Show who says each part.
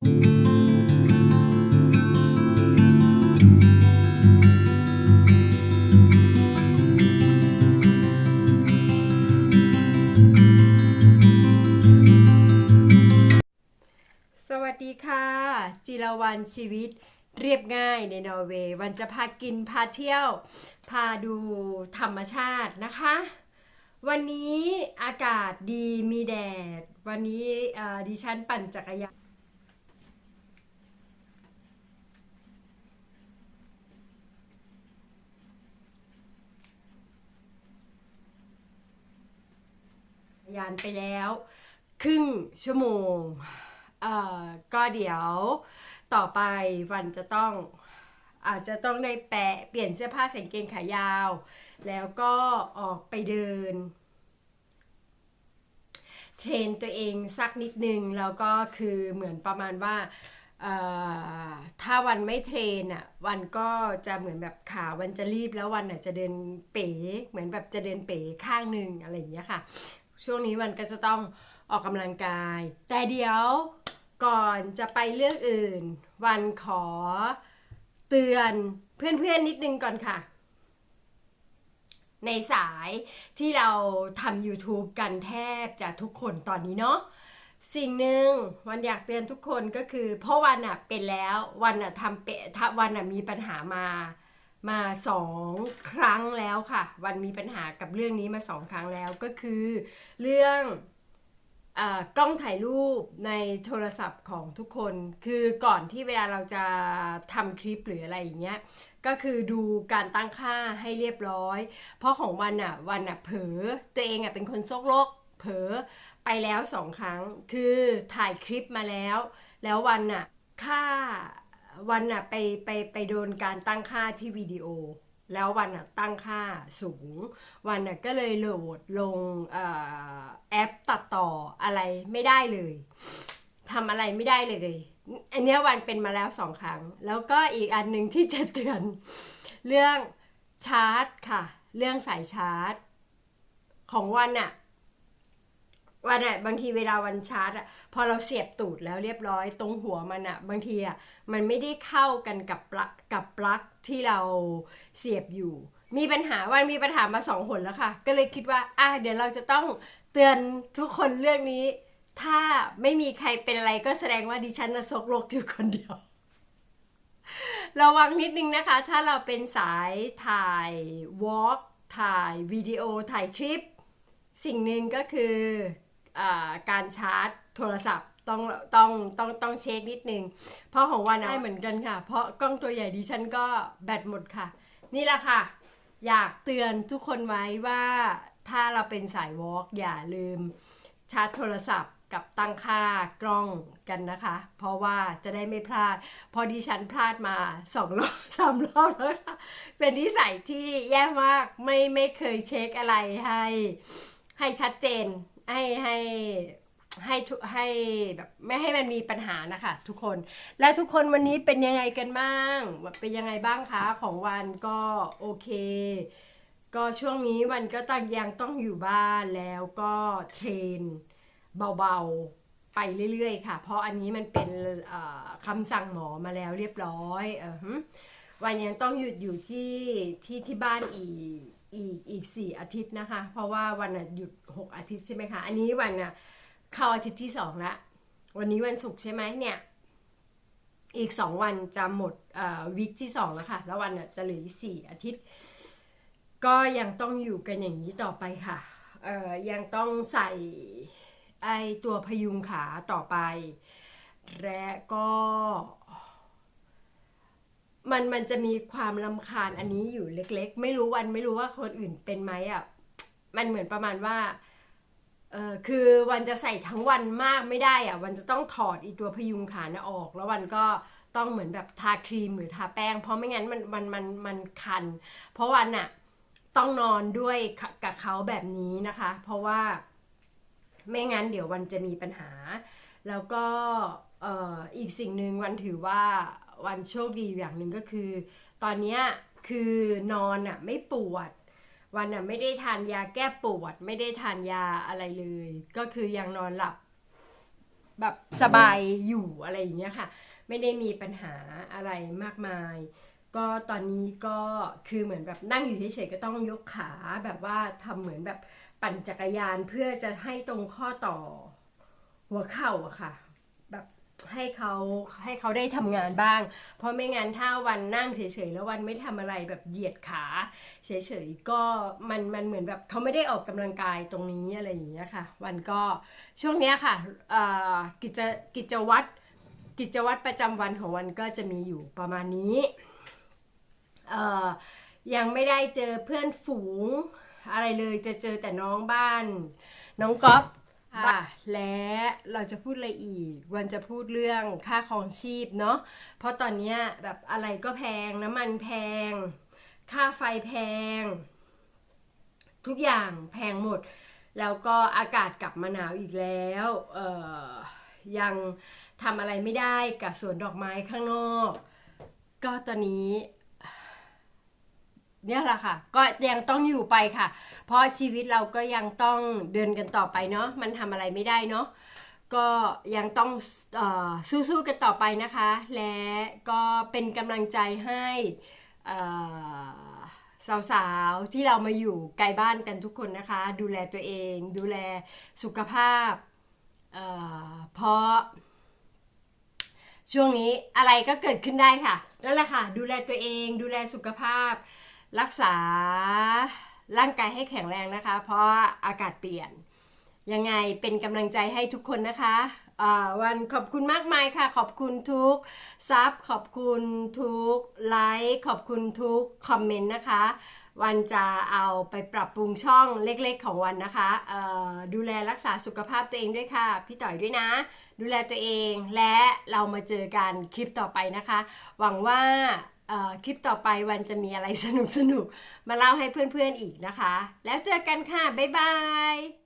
Speaker 1: สวัสดีค่ะ จิรวันชีวิตเรียบง่ายในนอร์เวย์วันจะพากินพาเที่ยว พาดูธรรมชาตินะคะ วันนี้อากาศดีมีแดด วันนี้ดิฉันปั่นจักรยานยานไปแล้ว ครึ่งชั่วโมงเอ่อก็เดี๋ยวต่อไปวันจะต้องอาจจะต้องได้แปะเปลี่ยนเสื้อผ้าใส่กางเกงขายาว แล้วก็ออกไปเดิน เทรนตัวเองสักนิดนึง แล้วก็คือเหมือนประมาณว่าถ้าวันไม่เทรนอะวันก็จะเหมือนแบบขาวันจะรีบแล้ววันอะจะเดินเป๋เหมือนแบบจะเดินเป๋ข้างหนึ่งอะไรอย่างเงี้ยค่ะ ช่วงนี้วันก็จะต้องออกกำลังกาย แต่เดี๋ยวก่อนจะไปเรื่องอื่น วันขอเตือนเพื่อนๆนิดนึงก่อนค่ะ ในสายที่เราทำ YouTube กันแทบจะทุกคนตอนนี้เนาะสิ่งหนึ่งวันอยากเตือนทุกคนก็คือ เพราะวันอะเป็นแล้ววันอะทำเปะวันอะมีปัญหามา มาสองครั้งแล้วค่ะ วันมีปัญหากับเรื่องนี้มาสองครั้งแล้วก็คือ เรื่องอกล้องถ่ายรูปในโทรศัพท์ของทุกคน คือก่อนที่เวลาเราจะทำคลิปหรืออะไรอย่างเงี้ยก็คือดูการตั้งค่าให้เรียบร้อย เพราะของวันอะวันอะเผลอตัวเองอะเป็นคนโซกโลกเผลอไปแล้วสองครั้ง คือถ่ายคลิปมาแล้ว แล้ววันอะค่า วันอะไปไปไปโดนการตั้งค่าที่วิดีโอ แล้ววันอะตั้งค่าสูง วันอะก็เลยโหลดลงอแอปตัดต่ออะไรไม่ได้เลยทำอะไรไม่ได้เลยอันเนี้ยวันเป็นมาแล้วสองครั้ง แล้วก็อีกอันหนึ่งที่จะเตือนเรื่องชาร์จค่ะ เรื่องสายชาร์จ ของวันอะ วันอะบางทีเวลาวันชาร์จอะพอเราเสียบตูดแล้วเรียบร้อยตรงหัวมันอะบางทีอะมันไม่ได้เข้ากันกับปลั๊กกับปลั๊กที่เราเสียบอยู่ มีปัญหาวันมีปัญหามาสองหนแล้วค่ะ ก็เลยคิดว่าอะเดี๋ยวเราจะต้องเตือนทุกคนเรื่องนี้ ถ้าไม่มีใครเป็นอะไรก็แสดงว่าดิฉันนะซกโลกอยู่คนเดียว ระวังนิดนึงนะคะ ถ้าเราเป็นสายถ่ายวอล์กถ่ายวิดีโอถ่ายคลิป สิ่งหนึ่งก็คือ การชาร์จโทรศัพท์ต้องต้องต้องต้องเช็คนิดนึง เพราะของวันได้เหมือนกันค่ะ เพราะกล้องตัวใหญ่ดิฉันก็แบตหมดค่ะ นี่แหละค่ะ อยากเตือนทุกคนไว้ว่าถ้าเราเป็นสายวอล์กอย่าลืมชาร์จโทรศัพท์กับตั้งค่ากล้องกันนะคะ เพราะว่าจะได้ไม่พลาด พอดิฉันพลาดมาสองรอบสามรอบแล้วค่ะ เป็นนิสัยที่แย่มากไม่ไม่เคยเช็คอะไรให้ให้ชัดเจน ให้ให้ให้ให้แบบไม่ให้มันมีปัญหานะคะทุกคน และทุกคนวันนี้เป็นยังไงกันบ้างเป็นยังไงบ้างคะของวันก็โอเค ก็ช่วงนี้วันก็ตั้งยังต้องอยู่บ้านแล้วก็เทรนเบาๆไปเรื่อยๆค่ะ เพราะอันนี้มันเป็นคำสั่งหมอมาแล้วเรียบร้อยอ วันยังต้องหยุดอยู่ที่ที่ที่บ้านอีกอีกอีกสี่อาทิตย์นะคะ เพราะว่าวันน่ะหยุดหกอาทิตย์ใช่ไหมคะ อันนี้วันน่ะเข้าอาทิตย์ที่สองละวันนี้วันศุกร์ใช่ไหมเนี่ย อีกสองวันจะหมดอ่อวิกที่สองแล้วค่ะ แล้ววันน่ะจะเหลือสี่อาทิตย์ ก็ยังต้องอยู่กันอย่างนี้ต่อไปค่ะเออยังต้องใส่ไอตัวพยุงขาต่อไป และก็ มันมันจะมีความลำคาญอันนี้อยู่เล็ก ๆ ไม่รู้วันไม่รู้ว่าคนอื่นเป็นไหมอะมันเหมือนประมาณว่าเออคือวันจะใส่ทั้งวันมากไม่ได้อะวันจะต้องถอดอีตัวพยุงขานะออก แล้ววันก็ต้องเหมือนแบบทาครีมหรือทาแป้ง เพราะไม่งั้นมันมันมันมันคัน เพราะวันอะต้องนอนด้วยกับเขาแบบนี้นะคะ เพราะว่าไม่งั้นเดี๋ยววันจะมีปัญหา แล้วก็ อีกสิ่งหนึ่งวันถือว่าวันโชคดีอย่างหนึ่งก็คือ ตอนนี้คือนอนอะไม่ปวด วันอะไม่ได้ทานยาแก้ปวด ไม่ได้ทานยาอะไรเลย ก็คือยังนอนหลับ แบบสบายอยู่อะไรอย่างเงี้ยค่ะ ไม่ได้มีปัญหาอะไรมากมาย ก็ตอนนี้ก็คือเหมือนแบบนั่งอยู่เฉยๆก็ต้องยกขาแบบว่าทำเหมือนแบบปั่นจักรยานเพื่อจะให้ตรงข้อต่อหัวเข่าอะค่ะ ให้เขาให้เขาได้ทำงานบ้าง เพราะไม่งั้นถ้าวันนั่งเฉยๆแล้ววันไม่ทำอะไรแบบเหยียดขาเฉยๆก็มันมันเหมือนแบบเขาไม่ได้ออกกำลังกายตรงนี้อะไรอย่างเงี้ยค่ะ วันก็ช่วงเนี้ยค่ะกิจกิจวัตรกิจวัตรประจำวันของวันก็จะมีอยู่ประมาณนี้ยังไม่ได้เจอเพื่อนฝูงอะไรเลยจะเจอแต่น้องบ้าน น้องก๊อฟ อะและเราจะพูดอะไรอีก วันจะพูดเรื่องค่าครองชีพเนาะเพราะตอนนี้แบบอะไรก็แพงน้ำมันแพง ค่าไฟแพง ทุกอย่างแพงหมด แล้วก็อากาศกลับมาหนาวอีกแล้วเออยังทำอะไรไม่ได้กับสวนดอกไม้ข้างนอก ก็ตอนนี้ เนี่ยแหละค่ะ ก็ยังต้องอยู่ไปค่ะ เพราะชีวิตเราก็ยังต้องเดินกันต่อไปเนาะมันทำอะไรไม่ได้เนาะก็ยังต้องออสู้ๆกันต่อไปนะคะ และก็เป็นกำลังใจให้สาวๆ ที่เรามาอยู่ไกลบ้านกันทุกคนนะคะ ดูแลตัวเอง ดูแลสุขภาพเเพราะ ช่วงนี้อะไรก็เกิดขึ้นได้ค่ะนั่นแหละค่ะ ดูแลตัวเอง ดูแลสุขภาพ รักษาร่างกายให้แข็งแรงนะคะ เพราะอากาศเปลี่ยน ยังไงเป็นกำลังใจให้ทุกคนนะคะวันขอบคุณมากมายค่ะ ขอบคุณทุกซับขอบคุณทุกไลค์ขอบคุณทุกคอมเมนต์นะคะ วันจะเอาไปปรับปรุงช่องเล็กๆของวันนะคะดูแลรักษาสุขภาพตัวเองด้วยค่ะ พี่ต่อยด้วยนะ ดูแลตัวเองและเรามาเจอกันคลิปต่อไปนะคะ หวังว่า คลิปต่อไปวันจะมีอะไรสนุกๆมาเล่าให้เพื่อนๆอีกนะคะ แล้วเจอกันค่ะ บ๊ายบาย